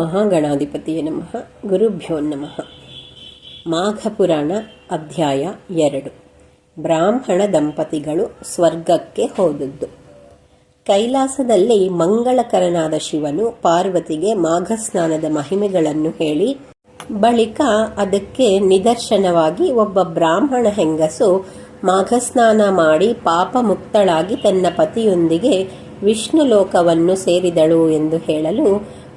ಮಹಾಗಣಾಧಿಪತಿಯ ನಮಃ ಗುರುಭ್ಯೋ ನಮಃ ಮಾಘಪುರಾಣ ಅಧ್ಯಾಯ ಎರಡು। ಬ್ರಾಹ್ಮಣ ದಂಪತಿಗಳು ಸ್ವರ್ಗಕ್ಕೆ ಹೋದದ್ದು। ಕೈಲಾಸದಲ್ಲಿ ಮಂಗಳಕರನಾದ ಶಿವನು ಪಾರ್ವತಿಗೆ ಮಾಘಸ್ನಾನದ ಮಹಿಮೆಗಳನ್ನು ಹೇಳಿ, ಬಳಿಕ ಅದಕ್ಕೆ ನಿದರ್ಶನವಾಗಿ ಒಬ್ಬ ಬ್ರಾಹ್ಮಣ ಹೆಂಗಸು ಮಾಘಸ್ನಾನ ಮಾಡಿ ಪಾಪ ಮುಕ್ತಳಾಗಿ ತನ್ನ ಪತಿಯೊಂದಿಗೆ ವಿಷ್ಣು ಲೋಕವನ್ನು ಸೇರಿದಳು ಎಂದು ಹೇಳಲು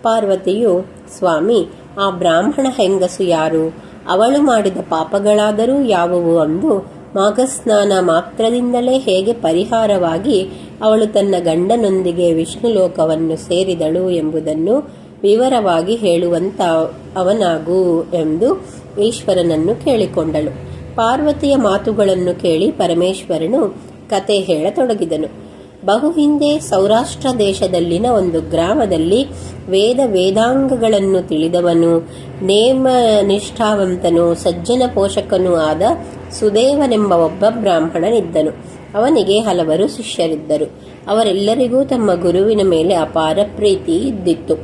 ಪಾರ್ವತಿಯು, ಸ್ವಾಮಿ, ಆ ಬ್ರಾಹ್ಮಣ ಹೆಂಗಸು ಯಾರು? ಅವಳು ಮಾಡಿದ ಪಾಪಗಳಾದರೂ ಯಾವುವು ಅಂದು ಮಾಘಸ್ನಾನ ಮಾತ್ರದಿಂದಲೇ ಹೇಗೆ ಪರಿಹಾರವಾಗಿ ಅವಳು ತನ್ನ ಗಂಡನೊಂದಿಗೆ ವಿಷ್ಣು ಲೋಕವನ್ನು ಸೇರಿದಳು ಎಂಬುದನ್ನು ವಿವರವಾಗಿ ಹೇಳುವಂತ ಅವನಾಗು ಎಂದು ಈಶ್ವರನನ್ನು ಕೇಳಿಕೊಂಡಳು. ಪಾರ್ವತಿಯ ಮಾತುಗಳನ್ನು ಕೇಳಿ ಪರಮೇಶ್ವರನು ಕತೆ ಹೇಳತೊಡಗಿದನು. ಬಹು ಹಿಂದೆ ಸೌರಾಷ್ಟ್ರ ದೇಶದಲ್ಲಿನ ಒಂದು ಗ್ರಾಮದಲ್ಲಿ ವೇದ ವೇದಾಂಗಗಳನ್ನು ತಿಳಿದವನು ನೇಮ ನಿಷ್ಠಾವಂತನು ಸಜ್ಜನ ಪೋಷಕನೂ ಆದ ಸುದೇವನೆಂಬ ಒಬ್ಬ ಬ್ರಾಹ್ಮಣನಿದ್ದನು. ಅವನಿಗೆ ಹಲವರು ಶಿಷ್ಯರಿದ್ದರು. ಅವರೆಲ್ಲರಿಗೂ ತಮ್ಮ ಗುರುವಿನ ಮೇಲೆ ಅಪಾರ ಪ್ರೀತಿ ಇದ್ದಿತ್ತು.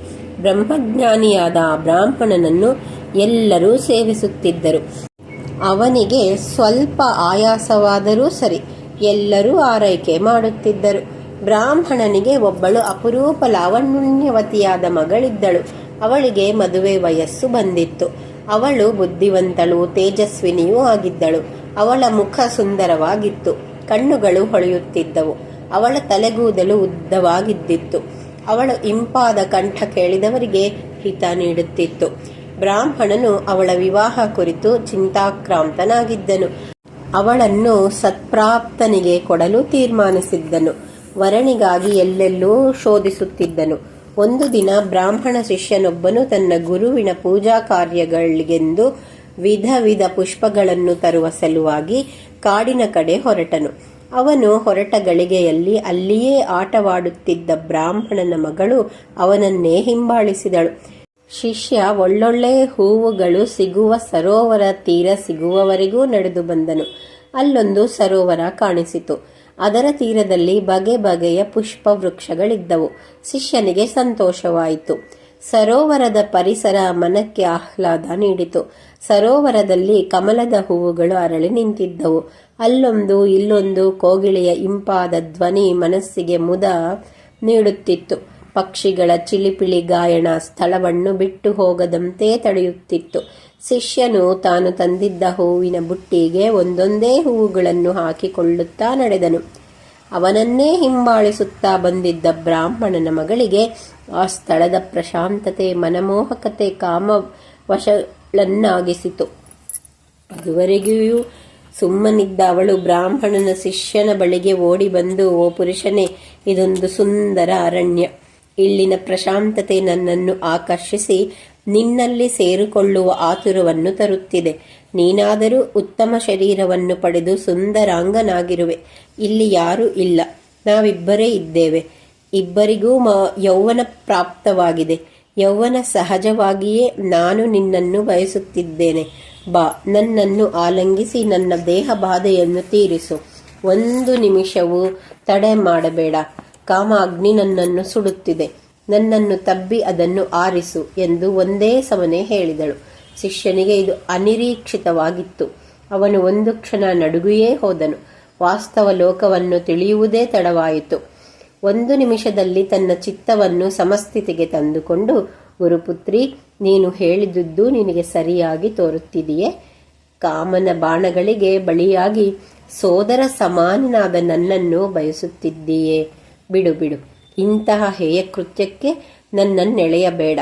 ಬ್ರಹ್ಮಜ್ಞಾನಿಯಾದ ಆ ಬ್ರಾಹ್ಮಣನನ್ನು ಎಲ್ಲರೂ ಸೇವಿಸುತ್ತಿದ್ದರು. ಅವನಿಗೆ ಸ್ವಲ್ಪ ಆಯಾಸವಾದರೂ ಸರಿ ಎಲ್ಲರೂ ಆರೈಕೆ ಮಾಡುತ್ತಿದ್ದರು. ಬ್ರಾಹ್ಮಣನಿಗೆ ಒಬ್ಬಳು ಅಪರೂಪ ಲಾವಣ್ಯವತಿಯಾದ ಮಗಳಿದ್ದಳು. ಅವಳಿಗೆ ಮದುವೆ ವಯಸ್ಸು ಬಂದಿತ್ತು. ಅವಳು ಬುದ್ಧಿವಂತಳು, ತೇಜಸ್ವಿನಿಯೂ ಆಗಿದ್ದಳು. ಅವಳ ಮುಖ ಸುಂದರವಾಗಿತ್ತು. ಕಣ್ಣುಗಳು ಹೊಳೆಯುತ್ತಿದ್ದವು. ಅವಳ ತಲೆಗೂದಲು ಉದ್ದವಾಗಿದ್ದಿತ್ತು. ಅವಳ ಇಂಪಾದ ಕಂಠ ಕೇಳಿದವರಿಗೆ ಹಿತ ನೀಡುತ್ತಿತ್ತು. ಬ್ರಾಹ್ಮಣನು ಅವಳ ವಿವಾಹ ಕುರಿತು ಚಿಂತಾಕ್ರಾಂತನಾಗಿದ್ದನು. ಅವಳನ್ನು ಸತ್ಪ್ರಾಪ್ತನಿಗೆ ಕೊಡಲು ತೀರ್ಮಾನಿಸಿದ್ದನು. ವರಣಿಗಾಗಿ ಎಲ್ಲೆಲ್ಲೂ ಶೋಧಿಸುತ್ತಿದ್ದನು. ಒಂದು ದಿನ ಬ್ರಾಹ್ಮಣ ಶಿಷ್ಯನೊಬ್ಬನು ತನ್ನ ಗುರುವಿನ ಪೂಜಾ ಕಾರ್ಯಗಳಿಗೆಂದು ವಿಧ ವಿಧ ಪುಷ್ಪಗಳನ್ನು ತರುವ ಸಲುವಾಗಿ ಕಾಡಿನ ಕಡೆ ಹೊರಟನು. ಅವನು ಹೊರಟ ಗಳಿಗೆಯಲ್ಲಿ ಅಲ್ಲಿಯೇ ಆಟವಾಡುತ್ತಿದ್ದ ಬ್ರಾಹ್ಮಣನ ಮಗಳು ಅವನನ್ನೇ ಹಿಂಬಾಲಿಸಿದಳು. ಶಿಷ್ಯ, ಒಳ್ಳೊಳ್ಳೆ ಹೂವುಗಳು ಸಿಗುವ ಸರೋವರ ತೀರ ಸಿಗುವವರೆಗೂ ನಡೆದು ಬಂದನು. ಅಲ್ಲೊಂದು ಸರೋವರ ಕಾಣಿಸಿತು. ಅದರ ತೀರದಲ್ಲಿ ಬಗೆ ಬಗೆಯ ಪುಷ್ಪ ವೃಕ್ಷಗಳಿದ್ದವು ಶಿಷ್ಯನಿಗೆ ಸಂತೋಷವಾಯಿತು. ಸರೋವರದ ಪರಿಸರ ಮನಕ್ಕೆ ಆಹ್ಲಾದ ನೀಡಿತು. ಸರೋವರದಲ್ಲಿ ಕಮಲದ ಹೂವುಗಳು ಅರಳಿ ನಿಂತಿದ್ದವು. ಅಲ್ಲೊಂದು, ಇಲ್ಲೊಂದು ಕೋಗಿಳೆಯ ಇಂಪಾದ ಧ್ವನಿ ಮನಸ್ಸಿಗೆ ಮುದ ನೀಡುತ್ತಿತ್ತು. ಪಕ್ಷಿಗಳ ಚಿಲಿಪಿಳಿ ಗಾಯನ ಸ್ಥಳವನ್ನು ಬಿಟ್ಟು ಹೋಗದಂತೆ ತಡೆಯುತ್ತಿತ್ತು. ಶಿಷ್ಯನು ತಾನು ತಂದಿದ್ದ ಹೂವಿನ ಬುಟ್ಟಿಗೆ ಒಂದೊಂದೇ ಹೂವುಗಳನ್ನು ಹಾಕಿಕೊಳ್ಳುತ್ತಾ ನಡೆದನು. ಅವನನ್ನೇ ಹಿಂಬಾಳಿಸುತ್ತಾ ಬಂದಿದ್ದ ಬ್ರಾಹ್ಮಣನ ಮಗಳಿಗೆ ಆ ಸ್ಥಳದ ಪ್ರಶಾಂತತೆ, ಮನಮೋಹಕತೆ ಕಾಮವಶಳನ್ನಾಗಿಸಿತು. ಅದುವರೆಗೂ ಸುಮ್ಮನಿದ್ದ ಅವಳು ಬ್ರಾಹ್ಮಣನ ಶಿಷ್ಯನ ಬಳಿಗೆ ಓಡಿ ಬಂದು, ಓ ಪುರುಷನೇ, ಇದೊಂದು ಸುಂದರ ಅರಣ್ಯ. ಇಲ್ಲಿನ ಪ್ರಶಾಂತತೆ ನನ್ನನ್ನು ಆಕರ್ಷಿಸಿ ನಿನ್ನಲ್ಲಿ ಸೇರಿಕೊಳ್ಳುವ ಆತುರವನ್ನು ತರುತ್ತಿದೆ. ನೀನಾದರೂ ಉತ್ತಮ ಶರೀರವನ್ನು ಪಡೆದು ಸುಂದರಾಂಗನಾಗಿರುವೆ. ಇಲ್ಲಿ ಯಾರೂ ಇಲ್ಲ. ನಾವಿಬ್ಬರೇ ಇದ್ದೇವೆ. ಇಬ್ಬರಿಗೂ ಯೌವನ ಪ್ರಾಪ್ತವಾಗಿದೆ. ಯೌವನ ಸಹಜವಾಗಿಯೇ ನಾನು ನಿನ್ನನ್ನು ಬಯಸುತ್ತಿದ್ದೇನೆ. ಬಾ, ನನ್ನನ್ನು ಆಲಂಗಿಸಿ ನನ್ನ ದೇಹ ಬಾಧೆಯನ್ನು ತೀರಿಸು. ಒಂದು ನಿಮಿಷವೂ ತಡೆ ಮಾಡಬೇಡ. ಕಾಮ ಅಗ್ನಿ ನನ್ನನ್ನು ಸುಡುತ್ತಿದೆ. ನನ್ನನ್ನು ತಬ್ಬಿ ಅದನ್ನು ಆರಿಸು ಎಂದು ಒಂದೇ ಸಮನೆ ಹೇಳಿದಳು. ಶಿಷ್ಯನಿಗೆ ಇದು ಅನಿರೀಕ್ಷಿತವಾಗಿತ್ತು. ಅವನು ಒಂದು ಕ್ಷಣ ನಡುಗಿಯೇ ಹೋದನು. ವಾಸ್ತವ ಲೋಕವನ್ನು ತಿಳಿಯುವುದೇ ತಡವಾಯಿತು. ಒಂದು ನಿಮಿಷದಲ್ಲಿ ತನ್ನ ಚಿತ್ತವನ್ನು ಸಮಸ್ಥಿತಿಗೆ ತಂದುಕೊಂಡು, ಗುರುಪುತ್ರಿ, ನೀನು ಹೇಳಿದುದು ನಿನಗೆ ಸರಿಯಾಗಿ ತೋರುತ್ತಿದೆಯೇ? ಕಾಮನ ಬಾಣಗಳಿಗೆ ಬಳಿಯಾಗಿ ಸೋದರ ಸಮಾನನಾದ ನನ್ನನ್ನು ಬಯಸುತ್ತಿದ್ದೀಯೇ? ಬಿಡು ಬಿಡು. ಇಂತಹ ಹೇಯ ಕೃತ್ಯಕ್ಕೆ ನನ್ನನ್ನೆಳೆಯಬೇಡ.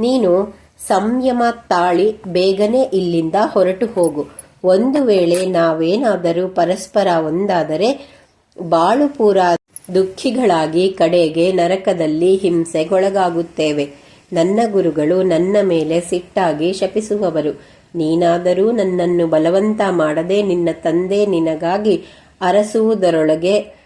ನೀನು ಸಂಯಮ ತಾಳಿ ಬೇಗನೆ ಇಲ್ಲಿಂದ ಹೊರಟು ಹೋಗು. ಒಂದು ವೇಳೆ ನಾವೇನಾದರೂ ಪರಸ್ಪರ ಒಂದಾದರೆ ಬಾಳು ಪೂರ ದುಃಖಿಗಳಾಗಿ ಕಡೆಗೆ ನರಕದಲ್ಲಿ ಹಿಂಸೆಗೊಳಗಾಗುತ್ತೇವೆ. ನನ್ನ ಗುರುಗಳು ನನ್ನ ಮೇಲೆ ಸಿಟ್ಟಾಗಿ ಶಪಿಸುವವರು. ನೀನಾದರೂ ನನ್ನನ್ನು ಬಲವಂತ ಮಾಡದೆ ನಿನ್ನ ತಂದೆ ನಿನಗಾಗಿ ಅರಸುವುದರೊಳಗೆ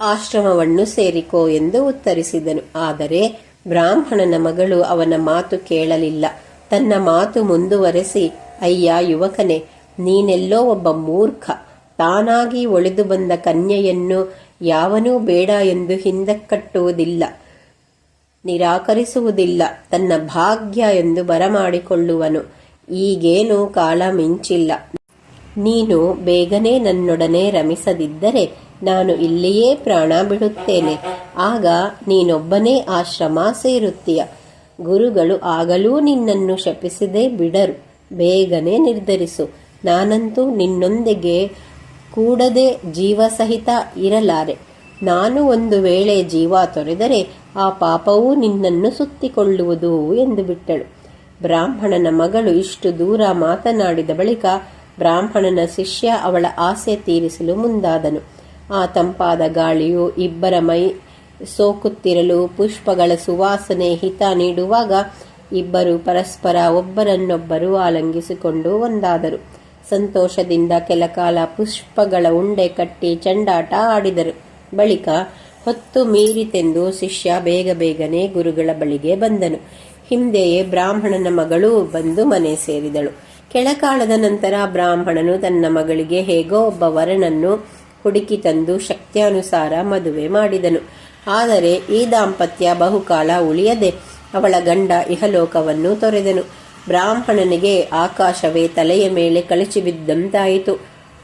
ಆಶ್ರಮವನ್ನು ಸೇರಿಕೋ ಎಂದು ಉತ್ತರಿಸಿದನು. ಆದರೆ ಬ್ರಾಹ್ಮಣನ ಮಗಳು ಅವನ ಮಾತು ಕೇಳಲಿಲ್ಲ. ತನ್ನ ಮಾತು ಮುಂದುವರೆಸಿ, ಅಯ್ಯ ಯುವಕನೇ, ನೀನೆಲ್ಲೋ ಒಬ್ಬ ಮೂರ್ಖ. ತಾನಾಗಿ ಒಳಿದು ಬಂದ ಕನ್ಯೆಯನ್ನು ಯಾವನೂ ಬೇಡ ಎಂದು ಹಿಂದಕ್ಕಟ್ಟುವುದಿಲ್ಲ ನಿರಾಕರಿಸುವುದಿಲ್ಲ. ತನ್ನ ಭಾಗ್ಯ ಎಂದು ಬರಮಾಡಿಕೊಳ್ಳುವನು. ಈಗೇನು ಕಾಲ ಮಿಂಚಿಲ್ಲ. ನೀನು ಬೇಗನೆ ನನ್ನೊಡನೆ ರಮಿಸದಿದ್ದರೆ ನಾನು ಇಲ್ಲಿಯೇ ಪ್ರಾಣ ಬಿಡುತ್ತೇನೆ. ಆಗ ನೀನೊಬ್ಬನೇ ಆಶ್ರಮ ಸೇರುತ್ತೀಯ. ಗುರುಗಳು ಆಗಲೂ ನಿನ್ನನ್ನು ಶಪಿಸದೆ ಬಿಡರು. ಬೇಗನೆ ನಿರ್ಧರಿಸು. ನಾನಂತೂ ನಿನ್ನೊಂದಿಗೆ ಕೂಡದೆ ಜೀವಸಹಿತ ಇರಲಾರೆ. ನಾನು ಒಂದು ವೇಳೆ ಜೀವ ತೊರೆದರೆ ಆ ಪಾಪವೂ ನಿನ್ನನ್ನು ಸುತ್ತಿಕೊಳ್ಳುವುದು ಎಂದು ಬಿಟ್ಟಳು. ಬ್ರಾಹ್ಮಣನ ಮಗಳು ಇಷ್ಟು ದೂರ ಮಾತನಾಡಿದ ಬಳಿಕ ಬ್ರಾಹ್ಮಣನ ಶಿಷ್ಯ ಅವಳ ಆಸೆ ತೀರಿಸಲು ಮುಂದಾದನು. ಆ ತಂಪಾದ ಗಾಳಿಯು ಇಬ್ಬರ ಮೈ ಸೋಕುತ್ತಿರಲು ಪುಷ್ಪಗಳ ಸುವಾಸನೆ ಹಿತ ನೀಡುವಾಗ ಇಬ್ಬರು ಪರಸ್ಪರ ಒಬ್ಬರನ್ನೊಬ್ಬರು ಆಲಂಗಿಸಿಕೊಂಡು ಒಂದಾದರು. ಸಂತೋಷದಿಂದ ಕೆಲಕಾಲ ಪುಷ್ಪಗಳ ಉಂಡೆ ಕಟ್ಟಿ ಚಂಡಾಟ ಆಡಿದರು. ಬಳಿಕ ಹೊತ್ತು ಮೀರಿತೆಂದು ಶಿಷ್ಯ ಬೇಗ ಬೇಗನೆ ಗುರುಗಳ ಬಳಿಗೆ ಬಂದನು. ಹಿಂದೆಯೇ ಬ್ರಾಹ್ಮಣನ ಮಗಳು ಬಂದು ಮನೆ ಸೇರಿದಳು. ಕೆಳಕಾಲದ ನಂತರ ಬ್ರಾಹ್ಮಣನು ತನ್ನ ಮಗಳಿಗೆ ಹೇಗೋ ಒಬ್ಬ ವರನನ್ನು ಹುಡುಕಿ ತಂದು ಶಕ್ತ್ಯಾನುಸಾರ ಮದುವೆ ಮಾಡಿದನು. ಆದರೆ ಈ ದಾಂಪತ್ಯ ಬಹುಕಾಲ ಉಳಿಯದೆ ಅವಳ ಗಂಡ ಇಹಲೋಕವನ್ನು ತೊರೆದನು. ಬ್ರಾಹ್ಮಣನಿಗೆ ಆಕಾಶವೇ ತಲೆಯ ಮೇಲೆ ಕಳಚಿ ಬಿದ್ದಂತಾಯಿತು.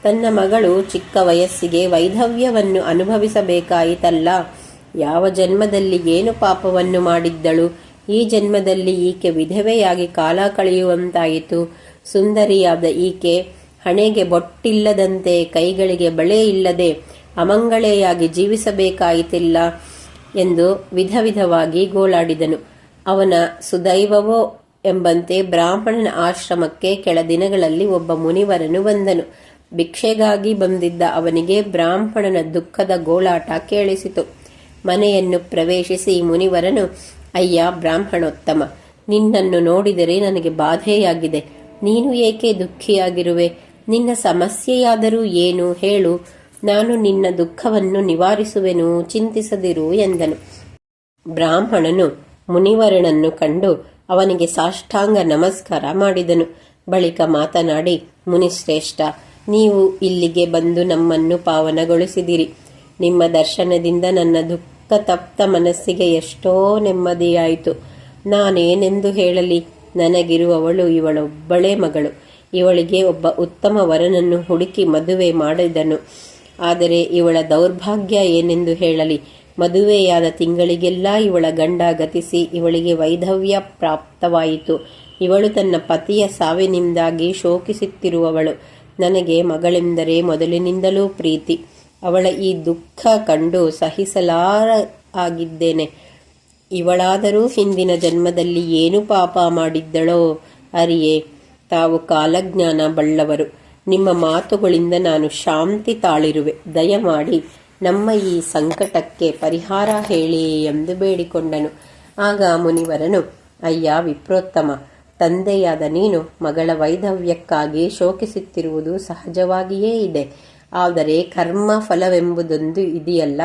ತನ್ನ ಮಗಳು ಚಿಕ್ಕ ವಯಸ್ಸಿಗೆ ವೈಧವ್ಯವನ್ನು ಅನುಭವಿಸಬೇಕಾಯಿತಲ್ಲ. ಯಾವ ಜನ್ಮದಲ್ಲಿ ಏನು ಪಾಪವನ್ನು ಮಾಡಿದ್ದಳು? ಈ ಜನ್ಮದಲ್ಲಿ ಈಕೆ ವಿಧವೆಯಾಗಿ ಕಾಲ ಕಳೆಯುವಂತಾಯಿತು. ಸುಂದರಿಯಾದ ಈಕೆ ಹಣೆಗೆ ಬೊಟ್ಟಿಲ್ಲದಂತೆ, ಕೈಗಳಿಗೆ ಬಳೆ ಇಲ್ಲದೆ ಅಮಂಗಳೆಯಾಗಿ ಜೀವಿಸಬೇಕಾಯಿತಿಲ್ಲ ಎಂದು ವಿಧ ವಿಧವಾಗಿ ಗೋಳಾಡಿದನು. ಅವನ ಸುದೈವವೋ ಎಂಬಂತೆ ಬ್ರಾಹ್ಮಣನ ಆಶ್ರಮಕ್ಕೆ ಕೆಳ ದಿನಗಳಲ್ಲಿ ಒಬ್ಬ ಮುನಿವರನು ಬಂದನು. ಭಿಕ್ಷೆಗಾಗಿ ಬಂದಿದ್ದ ಅವನಿಗೆ ಬ್ರಾಹ್ಮಣನ ದುಃಖದ ಗೋಳಾಟ ಕೇಳಿಸಿತು. ಮನೆಯನ್ನು ಪ್ರವೇಶಿಸಿ ಮುನಿವರನು, ಅಯ್ಯ, ಬ್ರಾಹ್ಮಣೋತ್ತಮ, ನಿನ್ನನ್ನು ನೋಡಿದರೆ ನನಗೆ ಬಾಧೆಯಾಗಿದೆ. ನೀನು ಏಕೆ ದುಃಖಿಯಾಗಿರುವೆ? ನಿನ್ನ ಸಮಸ್ಯೆಯಾದರೂ ಏನು ಹೇಳು, ನಾನು ನಿನ್ನ ದುಃಖವನ್ನು ನಿವಾರಿಸುವೆನು, ಚಿಂತಿಸದಿರು ಎಂದನು. ಬ್ರಾಹ್ಮಣನು ಮುನಿವರನನ್ನು ಕಂಡು ಅವನಿಗೆ ಸಾಷ್ಟಾಂಗ ನಮಸ್ಕಾರ ಮಾಡಿದನು. ಬಳಿಕ ಮಾತನಾಡಿ, ಮುನಿಶ್ರೇಷ್ಠ, ನೀವು ಇಲ್ಲಿಗೆ ಬಂದು ನಮ್ಮನ್ನು ಪಾವನಗೊಳಿಸಿದಿರಿ. ನಿಮ್ಮ ದರ್ಶನದಿಂದ ನನ್ನ ದುಃಖ ತಪ್ತ ಮನಸ್ಸಿಗೆ ಎಷ್ಟೋ ನೆಮ್ಮದಿಯಾಯಿತು. ನಾನೇನೆಂದು ಹೇಳಲಿ? ನನಗಿರುವವಳು ಇವಳೊಬ್ಬಳೇ ಮಗಳು. ಇವಳಿಗೆ ಒಬ್ಬ ಉತ್ತಮ ವರನನ್ನು ಹುಡುಕಿ ಮದುವೆ ಮಾಡಿದನು. ಆದರೆ ಇವಳ ದೌರ್ಭಾಗ್ಯ ಏನೆಂದು ಹೇಳಲಿ? ಮದುವೆಯಾದ ತಿಂಗಳಿಗೆಲ್ಲ ಇವಳ ಗಂಡ ಗತಿಸಿ ಇವಳಿಗೆ ವೈಧವ್ಯ ಪ್ರಾಪ್ತವಾಯಿತು. ಇವಳು ತನ್ನ ಪತಿಯ ಸಾವಿನಿಂದಾಗಿ ಶೋಕಿಸುತ್ತಿರುವವಳು. ನನಗೆ ಮಗಳೆಂದರೆ ಮೊದಲಿನಿಂದಲೂ ಪ್ರೀತಿ. ಅವಳ ಈ ದುಃಖ ಕಂಡು ಸಹಿಸಲಾರ ಆಗಿದ್ದೇನೆ ಇವಳಾದರೂ ಹಿಂದಿನ ಜನ್ಮದಲ್ಲಿ ಏನು ಪಾಪ ಮಾಡಿದ್ದಳೋ ಅರಿಯೇ. ತಾವು ಕಾಲಜ್ಞಾನ ಬಳ್ಳವರು ನಿಮ್ಮ ಮಾತುಗಳಿಂದ ನಾನು ಶಾಂತಿ ತಾಳಿರುವೆ. ದಯಮಾಡಿ ನಮ್ಮ ಈ ಸಂಕಟಕ್ಕೆ ಪರಿಹಾರ ಹೇಳಿ ಎಂದು ಬೇಡಿಕೊಂಡನು. ಆಗ ಮುನಿವರನು, ಅಯ್ಯ ವಿಪ್ರೋತ್ತಮ, ತಂದೆಯಾದ ನೀನು ಮಗಳ ವೈಧವ್ಯಕ್ಕಾಗಿ ಶೋಕಿಸುತ್ತಿರುವುದು ಸಹಜವಾಗಿಯೇ ಇದೆ. ಆದರೆ ಕರ್ಮ ಫಲವೆಂಬುದೊಂದು ಇದೆಯಲ್ಲ,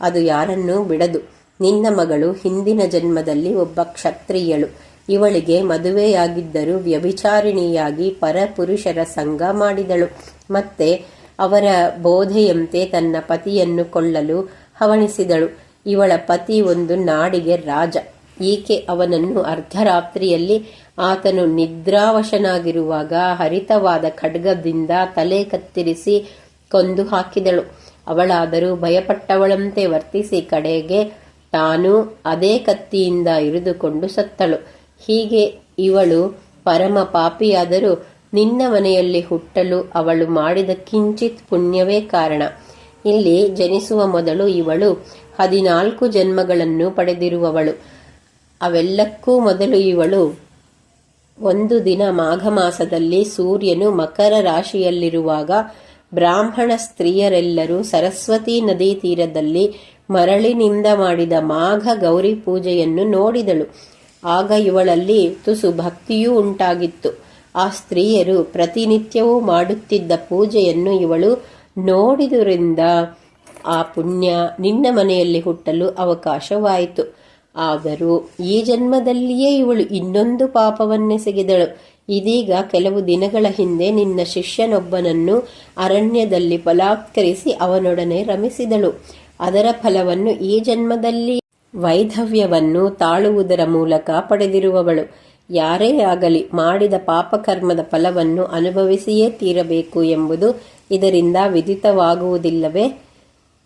ಅದು ಯಾರನ್ನೂ ಬಿಡದು. ನಿನ್ನ ಮಗಳು ಹಿಂದಿನ ಜನ್ಮದಲ್ಲಿ ಒಬ್ಬ ಕ್ಷತ್ರಿಯಳು. ಇವಳಿಗೆ ಮದುವೆಯಾಗಿದ್ದರೂ ವ್ಯಭಿಚಾರಿಣಿಯಾಗಿ ಪರಪುರುಷರ ಸಂಘ ಮಾಡಿದಳು. ಮತ್ತೆ ಅವರ ಬೋಧೆಯಂತೆ ತನ್ನ ಪತಿಯನ್ನು ಕೊಳ್ಳಲು ಹವಣಿಸಿದಳು. ಇವಳ ಪತಿ ಒಂದು ನಾಡಿಗೆ ರಾಜ. ಈಕೆ ಅವನನ್ನು ಅರ್ಧರಾತ್ರಿಯಲ್ಲಿ ಆತನು ನಿದ್ರಾವಶನಾಗಿರುವಾಗ ಹರಿತವಾದ ಖಡ್ಗದಿಂದ ತಲೆ ಕತ್ತಿರಿಸಿ ಕೊಂದು ಹಾಕಿದಳು. ಅವಳಾದರೂ ಭಯಪಟ್ಟವಳಂತೆ ವರ್ತಿಸಿ ಕಡೆಗೆ ತಾನು ಅದೇ ಕತ್ತಿಯಿಂದ ಇರಿದುಕೊಂಡು ಸತ್ತಳು. ಹೀಗೆ ಇವಳು ಪರಮ ಪಾಪಿಯಾದರೂ ನಿನ್ನ ಮನೆಯಲ್ಲಿ ಹುಟ್ಟಲು ಅವಳು ಮಾಡಿದ ಕಿಂಚಿತ್ ಪುಣ್ಯವೇ ಕಾರಣ. ಇಲ್ಲಿ ಜನಿಸುವ ಮೊದಲು ಇವಳು ಹದಿನಾಲ್ಕು ಜನ್ಮಗಳನ್ನು ಪಡೆದಿರುವವಳು. ಅವೆಲ್ಲಕ್ಕೂ ಮೊದಲು ಇವಳು ಒಂದು ದಿನ ಮಾಘ ಮಾಸದಲ್ಲಿ ಸೂರ್ಯನು ಮಕರ ರಾಶಿಯಲ್ಲಿರುವಾಗ ಬ್ರಾಹ್ಮಣ ಸ್ತ್ರೀಯರೆಲ್ಲರೂ ಸರಸ್ವತಿ ನದಿ ತೀರದಲ್ಲಿ ಮರಳಿನಿಂದ ಮಾಡಿದ ಮಾಘ ಗೌರಿ ಪೂಜೆಯನ್ನು ನೋಡಿದಳು. ಆಗ ಇವಳಲ್ಲಿ ತುಸು ಭಕ್ತಿಯೂ ಉಂಟಾಗಿತ್ತು. ಆ ಸ್ತ್ರೀಯರು ಪ್ರತಿನಿತ್ಯವೂ ಮಾಡುತ್ತಿದ್ದ ಪೂಜೆಯನ್ನು ಇವಳು ನೋಡಿದುರಿಂದ ಆ ಪುಣ್ಯ ನಿನ್ನ ಮನೆಯಲ್ಲಿ ಹುಟ್ಟಲು ಅವಕಾಶವಾಯಿತು. ಆದರೂ ಈ ಜನ್ಮದಲ್ಲಿಯೇ ಇವಳು ಇನ್ನೊಂದು ಪಾಪವನ್ನೆಸಗಿದಳು ಇದೀಗ ಕೆಲವು ದಿನಗಳ ಹಿಂದೆ ನಿನ್ನ ಶಿಷ್ಯನೊಬ್ಬನನ್ನು ಅರಣ್ಯದಲ್ಲಿ ಬಲಾತ್ಕರಿಸಿ ಅವನೊಡನೆ ರಮಿಸಿದಳು. ಅದರ ಫಲವನ್ನು ಈ ಜನ್ಮದಲ್ಲಿ ವೈಧವ್ಯವನ್ನು ತಾಳುವುದರ ಮೂಲಕ ಪಡೆದಿರುವವಳು. ಯಾರೇ ಆಗಲಿ ಮಾಡಿದ ಪಾಪಕರ್ಮದ ಫಲವನ್ನು ಅನುಭವಿಸಿಯೇ ತೀರಬೇಕು ಎಂಬುದು ಇದರಿಂದ ವಿದಿತವಾಗುವುದಿಲ್ಲವೇ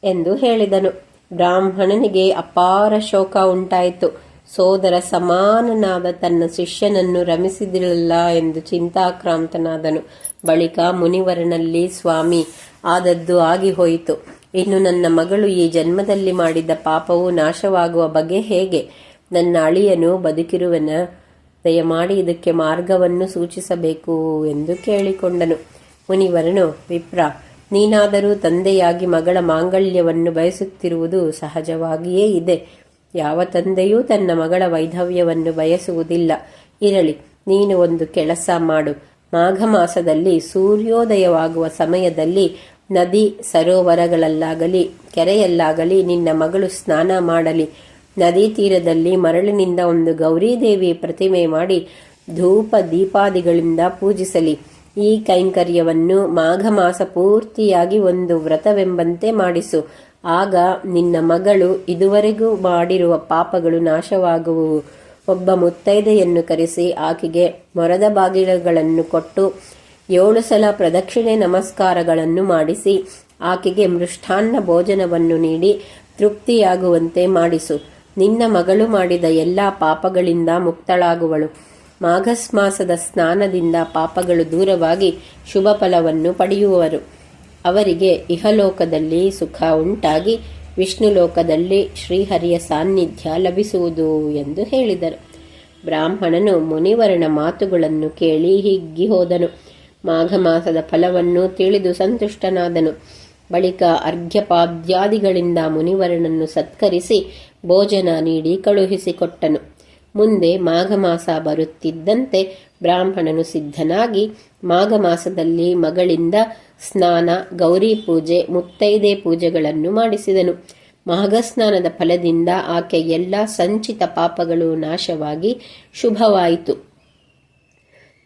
ಎಂದು ಹೇಳಿದನು. ಬ್ರಾಹ್ಮಣನಿಗೆ ಅಪಾರ ಶೋಕ ಉಂಟಾಯಿತು. ಸೋದರ ಸಮಾನನಾದ ತನ್ನ ಶಿಷ್ಯನನ್ನು ರಮಿಸಿದಿರಲ್ಲ ಎಂದು ಚಿಂತಾಕ್ರಾಂತನಾದನು. ಬಳಿಕ ಮುನಿವರನಲ್ಲಿ, ಸ್ವಾಮಿ, ಆದದ್ದು ಆಗಿ ಹೋಯಿತು. ಇನ್ನು ನನ್ನ ಮಗಳು ಈ ಜನ್ಮದಲ್ಲಿ ಮಾಡಿದ ಪಾಪವು ನಾಶವಾಗುವ ಬಗೆ ಹೇಗೆ? ನನ್ನ ಅಳಿಯನು ಬದುಕಿರುವನ. ದಯಮಾಡಿ ಇದಕ್ಕೆ ಮಾರ್ಗವನ್ನು ಸೂಚಿಸಬೇಕು ಎಂದು ಕೇಳಿಕೊಂಡನು. ಮುನಿವರನು, ವಿಪ್ರ, ನೀನಾದರೂ ತಂದೆಯಾಗಿ ಮಗಳ ಮಾಂಗಲ್ಯವನ್ನು ಬಯಸುತ್ತಿರುವುದು ಸಹಜವಾಗಿಯೇ ಇದೆ. ಯಾವ ತಂದೆಯೂ ತನ್ನ ಮಗಳ ವೈಧವ್ಯವನ್ನು ಬಯಸುವುದಿಲ್ಲ. ಇರಲಿ, ನೀನು ಒಂದು ಕೆಲಸ ಮಾಡು. ಮಾಘ ಮಾಸದಲ್ಲಿ ಸೂರ್ಯೋದಯವಾಗುವ ಸಮಯದಲ್ಲಿ ನದಿ ಸರೋವರಗಳಲ್ಲಾಗಲಿ, ಕೆರೆಯಲ್ಲಾಗಲಿ ನಿನ್ನ ಮಗಳು ಸ್ನಾನ ಮಾಡಲಿ. ನದಿ ತೀರದಲ್ಲಿ ಮರಳಿನಿಂದ ಒಂದು ಗೌರಿದೇವಿ ಪ್ರತಿಮೆ ಮಾಡಿ ಧೂಪ ದೀಪಾದಿಗಳಿಂದ ಪೂಜಿಸಲಿ. ಈ ಕೈಂಕರ್ಯವನ್ನು ಮಾಘ ಮಾಸ ಪೂರ್ತಿಯಾಗಿ ಒಂದು ವ್ರತವೆಂಬಂತೆ ಮಾಡಿಸು. ಆಗ ನಿನ್ನ ಮಗಳು ಇದುವರೆಗೂ ಮಾಡಿರುವ ಪಾಪಗಳು ನಾಶವಾಗುವುವು. ಒಬ್ಬ ಮುತ್ತೈದೆಯನ್ನು ಕರೆಸಿ ಆಕೆಗೆ ಮೊರದ ಬಾಗಿಲುಗಳನ್ನು ಕೊಟ್ಟು ಏಳು ಸಲ ಪ್ರದಕ್ಷಿಣೆ ನಮಸ್ಕಾರಗಳನ್ನು ಮಾಡಿಸಿ, ಆಕೆಗೆ ಮೃಷ್ಟಾನ್ನ ಭೋಜನವನ್ನು ನೀಡಿ ತೃಪ್ತಿಯಾಗುವಂತೆ ಮಾಡಿಸು. ನಿನ್ನ ಮಗಳು ಮಾಡಿದ ಎಲ್ಲ ಪಾಪಗಳಿಂದ ಮುಕ್ತಳಾಗುವಳು. ಮಾಘಸ್ಮಾಸದ ಸ್ನಾನದಿಂದ ಪಾಪಗಳು ದೂರವಾಗಿ ಶುಭ ಫಲವನ್ನು ಪಡೆಯುವರು. ಅವರಿಗೆ ಇಹಲೋಕದಲ್ಲಿ ಸುಖ ಉಂಟಾಗಿ, ವಿಷ್ಣುಲೋಕದಲ್ಲಿ ಶ್ರೀಹರಿಯ ಸಾನ್ನಿಧ್ಯ ಲಭಿಸುವುದು ಎಂದು ಹೇಳಿದರು. ಬ್ರಾಹ್ಮಣನು ಮುನಿವರನ ಮಾತುಗಳನ್ನು ಕೇಳಿ ಹಿಗ್ಗಿ ಹೋದನು. ಮಾಘ ಮಾಸದ ಫಲವನ್ನು ತಿಳಿದು ಸಂತುಷ್ಟನಾದನು. ಬಳಿಕ ಅರ್ಘ್ಯಪಾದ್ಯಾದಿಗಳಿಂದ ಮುನಿವರನನ್ನು ಸತ್ಕರಿಸಿ ಭೋಜನ ನೀಡಿ ಕಳುಹಿಸಿಕೊಟ್ಟನು. ಮುಂದೆ ಮಾಘ ಮಾಸ ಬರುತ್ತಿದ್ದಂತೆ ಬ್ರಾಹ್ಮಣನು ಸಿದ್ಧನಾಗಿ ಮಾಘ ಮಾಸದಲ್ಲಿ ಮಗಳಿಂದ ಸ್ನಾನ, ಗೌರಿ ಪೂಜೆ, ಮುತ್ತೈದೆ ಪೂಜೆಗಳನ್ನು ಮಾಡಿಸಿದನು. ಮಾಘಸ್ನಾನದ ಫಲದಿಂದ ಆಕೆ ಎಲ್ಲ ಸಂಚಿತ ಪಾಪಗಳು ನಾಶವಾಗಿ ಶುಭವಾಯಿತು.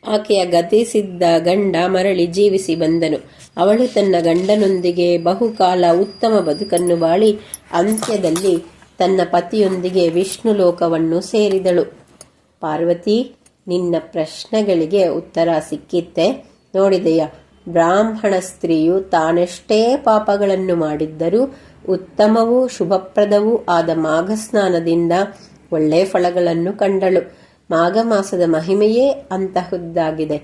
ಆಕೆಯ ಗತಿಸಿದ್ದ ಗಂಡ ಮರಳಿ ಜೀವಿಸಿ ಬಂದನು. ಅವಳು ತನ್ನ ಗಂಡನೊಂದಿಗೆ ಬಹುಕಾಲ ಉತ್ತಮ ಬದುಕನ್ನು ಬಾಳಿ ಅಂತ್ಯದಲ್ಲಿ ತನ್ನ ಪತಿಯೊಂದಿಗೆ ವಿಷ್ಣು ಲೋಕವನ್ನು ಸೇರಿದಳು. ಪಾರ್ವತಿ, ನಿನ್ನ ಪ್ರಶ್ನೆಗಳಿಗೆ ಉತ್ತರ ಸಿಕ್ಕಿತ್ತೆ. ನೋಡಿದೆಯಾ, ಬ್ರಾಹ್ಮಣ ಸ್ತ್ರೀಯು ತಾನೆಷ್ಟೇ ಪಾಪಗಳನ್ನು ಮಾಡಿದ್ದರೂ ಉತ್ತಮವೂ ಶುಭಪ್ರದವೂ ಆದ ಮಾಘಸ್ನಾನದಿಂದ ಒಳ್ಳೆ ಫಲಗಳನ್ನು ಕಂಡಳು. ಮಾಘ ಮಾಸದ ಮಹಿಮೆಯೇ ಅಂತಹುದ್ದಾಗಿದೆ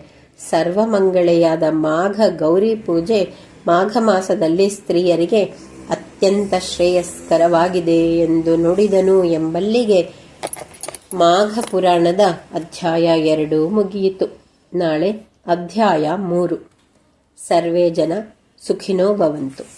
ಸರ್ವಮಂಗಳೆಯಾದ ಮಾಘ ಗೌರಿ ಪೂಜೆ ಮಾಘ ಮಾಸದಲ್ಲಿ ಸ್ತ್ರೀಯರಿಗೆ ಅತ್ಯಂತ ಶ್ರೇಯಸ್ಕರವಾಗಿದೆ ಎಂದು ನುಡಿದನು ಎಂಬಲ್ಲಿಗೆ ಮಾಘ ಪುರಾಣದ ಅಧ್ಯಾಯ ಎರಡು ಮುಗಿಯಿತು. ನಾಳೆ ಅಧ್ಯಾಯ ಮೂರು. ಸರ್ವೇ ಜನ ಸುಖಿನೋ ಭವಂತು.